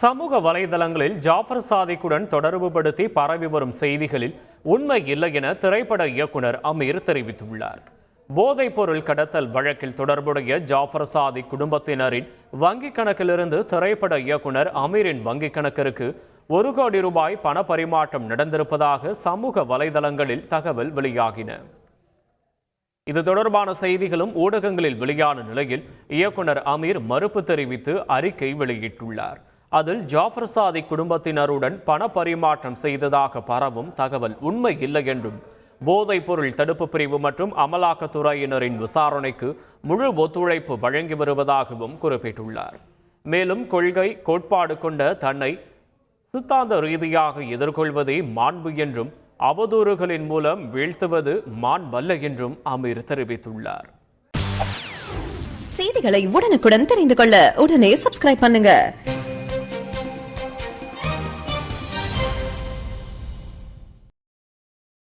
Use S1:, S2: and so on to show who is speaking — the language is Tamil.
S1: சமூக வலைதளங்களில் ஜாஃபர் சாதிக்குடன் தொடர்புபடுத்தி பரவி வரும் செய்திகளில் உண்மை இல்லை என திரைப்பட இயக்குனர் அமீர் தெரிவித்துள்ளார். போதைப் பொருள் கடத்தல் வழக்கில் தொடர்புடைய ஜாஃபர் சாதி குடும்பத்தினரின் வங்கிக் கணக்கிலிருந்து திரைப்பட இயக்குனர் அமீரின் வங்கிக் கணக்கிற்கு ஒரு கோடி ரூபாய் பண பரிமாற்றம் நடந்திருப்பதாக சமூக வலைதளங்களில் தகவல் வெளியாகின. இது தொடர்பான செய்திகளும் ஊடகங்களில் வெளியான நிலையில் இயக்குனர் அமீர் மறுப்பு தெரிவித்து அறிக்கை வெளியிட்டுள்ளார். அதில் ஜாஃபர் சாதி குடும்பத்தினருடன் பண பரிமாற்றம் செய்ததாக பரவும் தகவல் உண்மை இல்லை என்றும் போதைப் பொருள் தடுப்பு பிரிவு மற்றும் அமலாக்கத்துறையினரின் விசாரணைக்கு முழு ஒத்துழைப்பு வழங்கி வருவதாகவும் குறிப்பிட்டுள்ளார். மேலும் கொள்கை கோட்பாடு கொண்ட தன்னை சித்தாந்த ரீதியாக எதிர்கொள்வதே மாண்பு என்றும் அவதூறுகளின் மூலம் வீழ்த்துவது மாண்பல்ல என்றும் அமீர் தெரிவித்துள்ளார்.
S2: செய்திகளை உடனுக்குடன் தெரிந்து கொள்ள உடனே சப்ஸ்கிரைப் பண்ணுங்க.